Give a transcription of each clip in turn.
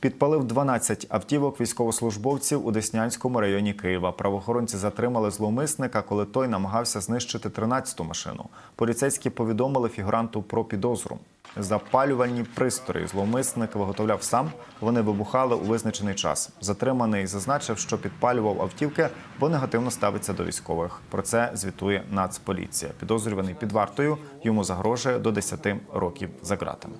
Підпалив 12 автівок військовослужбовців у Деснянському районі Києва. Правоохоронці затримали зловмисника, коли той намагався знищити 13-ту машину. Поліцейські повідомили фігуранту про підозру. Запалювальні пристрої зловмисник виготовляв сам. Вони вибухали у визначений час. Затриманий зазначив, що підпалював автівки, бо негативно ставиться до військових. Про це звітує Нацполіція. Підозрюваний під вартою йому загрожує до 10 років за ґратами.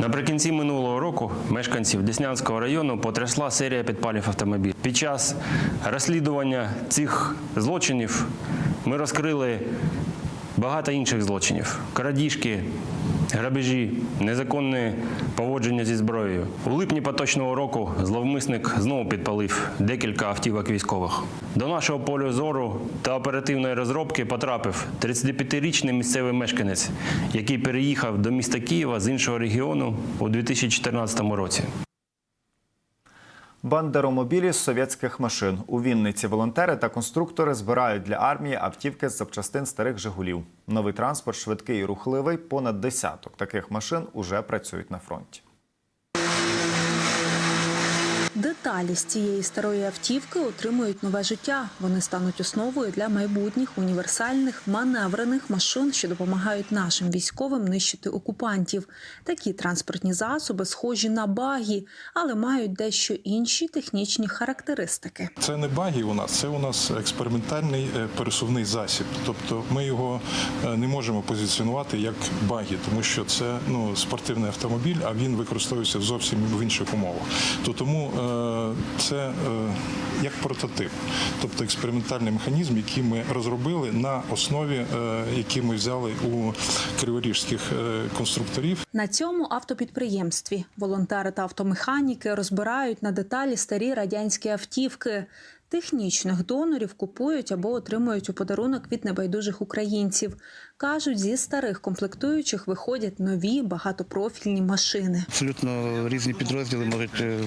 Наприкінці минулого року мешканців Деснянського району потрясла серія підпалів автомобілів. Під час розслідування цих злочинів ми розкрили багато інших злочинів: крадіжки, грабежі, незаконне поводження зі зброєю. У липні поточного року зловмисник знову підпалив декілька автівок військових. До нашого полю зору та оперативної розробки потрапив 35-річний місцевий мешканець, який переїхав до міста Києва з іншого регіону у 2014 році. Бандеромобілі з совєтських машин у Вінниці волонтери та конструктори збирають для армії автівки з запчастин старих Жигулів. Новий транспорт швидкий і рухливий. Понад десяток таких машин уже працюють на фронті. Деталі з цієї старої автівки отримують нове життя. Вони стануть основою для майбутніх універсальних маневрених машин, що допомагають нашим військовим нищити окупантів. Такі транспортні засоби схожі на багі, але мають дещо інші технічні характеристики. Це не багі у нас, це у нас експериментальний е, пересувний засіб. Тобто ми його е, не можемо позиціонувати як багі, тому що це ну, спортивний автомобіль, а він використовується зовсім в інших умовах. То тому е, це е, як прототип, тобто експериментальний механізм, який ми розробили на основі, е, який ми взяли у криворіжських е, конструкторів. На цьому автопідприємстві волонтери та автомеханіки розбирають на деталі старі радянські автівки. Технічних донорів купують або отримують у подарунок від небайдужих українців. Кажуть, зі старих комплектуючих виходять нові багатопрофільні машини. Абсолютно різні підрозділи можуть е,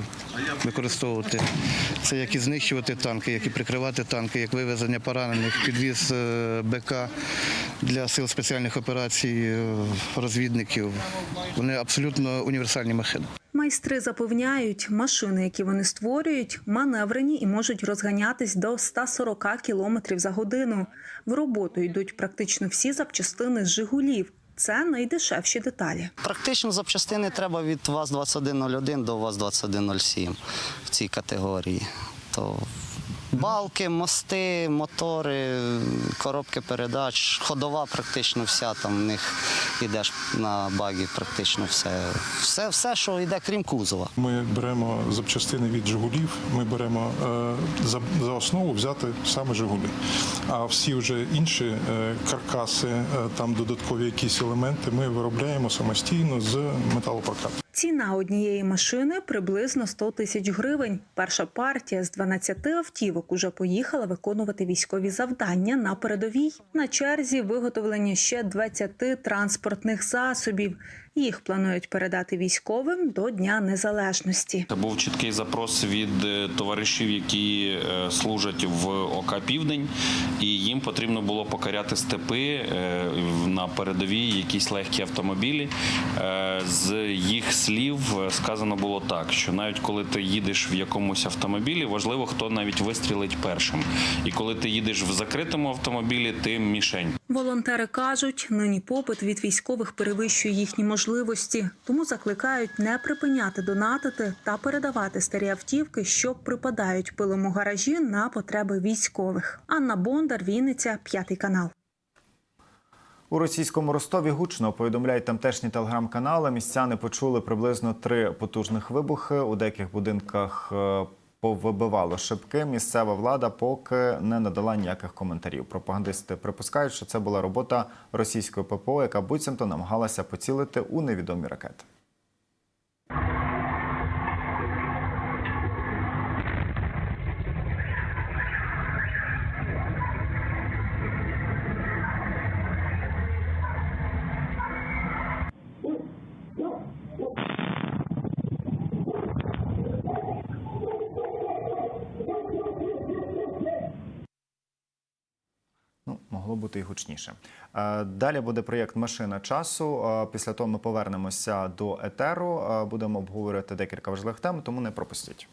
використовувати це, як і знищувати танки, як і прикривати танки, як вивезення поранених, підвіз е, БК для сил спеціальних операцій, е, розвідників. Вони абсолютно універсальні машини. Майстри запевняють, машини, які вони створюють, маневрені і можуть розганятись до 140 км за годину. В роботу йдуть практично всі запчастини з Жигулів. Це найдешевші деталі. Практично запчастини треба від ВАЗ-2101 до ВАЗ-2107 в цій категорії. То балки, мости, мотори, коробки передач, ходова практично вся, там в них йдеш на багі практично все. Все, все, що йде, крім кузова. Ми беремо запчастини від Жигулів, ми беремо е, за, за основу взяти саме Жигулі. А всі вже інші е, каркаси, е, там додаткові якісь елементи ми виробляємо самостійно з металопрокату. Ціна однієї машини приблизно 100 тисяч гривень. Перша партія з 12 автівок уже поїхала виконувати військові завдання на передовій. На черзі виготовлення ще 20 транспортних засобів. Їх планують передати військовим до Дня Незалежності. Це був чіткий запрос від е, товаришів, які е, служать в ОК Південь, і їм потрібно було покоряти степи е, на передовій якісь легкі автомобілі. З їх слів е, сказано було так, що навіть коли ти їдеш в якомусь автомобілі, важливо, хто навіть вистрілить першим. І коли ти їдеш в закритому автомобілі, ти мішень. Волонтери кажуть, нині попит від військових перевищує їхні можливості, тому закликають не припиняти донатити та передавати старі автівки, що припадають пилом у гаражі на потреби військових. Анна Бондар, Вінниця, п'ятий канал. У російському Ростові гучно повідомляють тамтешні телеграм-канали. Містяни почули приблизно три потужних вибухи. У деяких будинках е, повибивало шибки. Місцева влада поки не надала ніяких коментарів. Пропагандисти припускають, що це була робота російської ППО, яка буцімто намагалася поцілити у невідомі ракети. Ну, могло бути і гучніше. Е, Далі буде проєкт Машина часу. Е, Після того ми повернемося до етеру. Е, Будемо обговорювати декілька важливих тем, тому не пропустіть.